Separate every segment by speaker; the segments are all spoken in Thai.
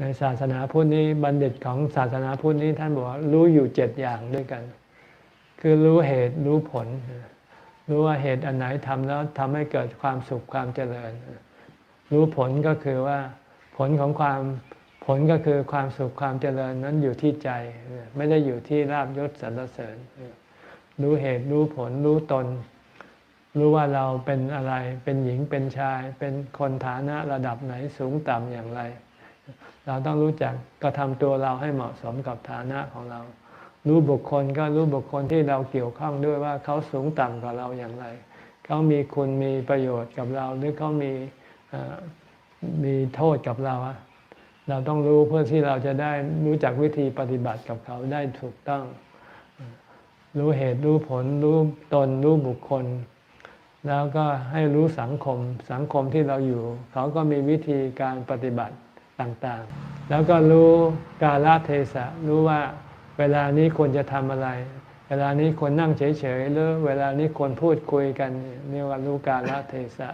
Speaker 1: ในศาสนาพุทธนี้บัณฑิตของศาสนาพุทธนี้ท่านบอกว่ารู้อยู่เจ็ดอย่างด้วยกัน คือรู้เหตุรู้ผล รู้ว่าเหตุอันไหนทำแล้วทำให้เกิดความสุขความเจริญ รู้ผลก็คือว่าผลของความผลก็คือความสุขความเจริญนั้นอยู่ที่ใจ ไม่ได้อยู่ที่ลาบยศสรรเสริญ รู้เหตุรู้ผลรู้ตน รู้ว่าเราเป็นอะไรเป็นหญิงเป็นชาย เป็นคนฐานะระดับไหนสูงต่ำอย่างไร เราต้องรู้จักกระทำตัวเราให้เหมาะสมกับฐานะของเรา รู้บุคคลก็รู้บุคคลที่เราเกี่ยวข้องด้วยว่าเขาสูงต่ำกว่าเราอย่างไร เขามีคุณมีประโยชน์กับเราหรือเขามีมีโทษกับเราเราต้องรู้เพื่อที่เราจะได้รู้จักวิธีปฏิบัติกับเขาได้ถูกต้อง รู้เหตุรู้ผลรู้ตนรู้บุคคล แล้วก็ให้รู้สังคม สังคมที่เราอยู่ เขาก็มีวิธีการปฏิบัติ ต่างๆ แล้วก็รู้กาลเทศะรู้ว่าเวลานี้ควรจะทำอะไร เวลานี้ควรนั่งเฉยๆหรือเวลานี้ควรพูดคุยกันเรียกว่ารู้กาลเทศะ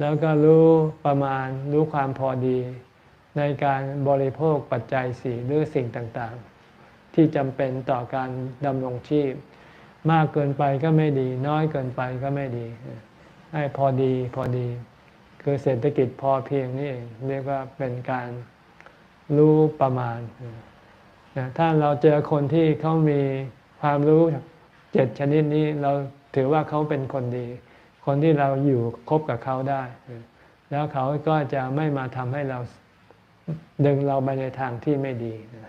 Speaker 1: แล้วก็รู้ประมาณรู้ความพอดี ในการบริโภคปัจจัยสี่หรือสิ่งต่างๆ ที่จำเป็นต่อการดำรงชีพ มากเกินไปก็ไม่ดี น้อยเกินไปก็ไม่ดี ให้พอดีพอดี คือเศรษฐกิจพอเพียงนี่เองเรียกว่าเป็นการรู้ประมาณนะถ้าเราเจอคนที่เขามีความรู้เจ็ดชนิดนี้เราถือว่าเขาเป็นคนดี คนที่เราอยู่คบกับเขาได้ แล้วเขาก็จะไม่มาทำให้เราดึงเราไปในทางที่ไม่ดีนะ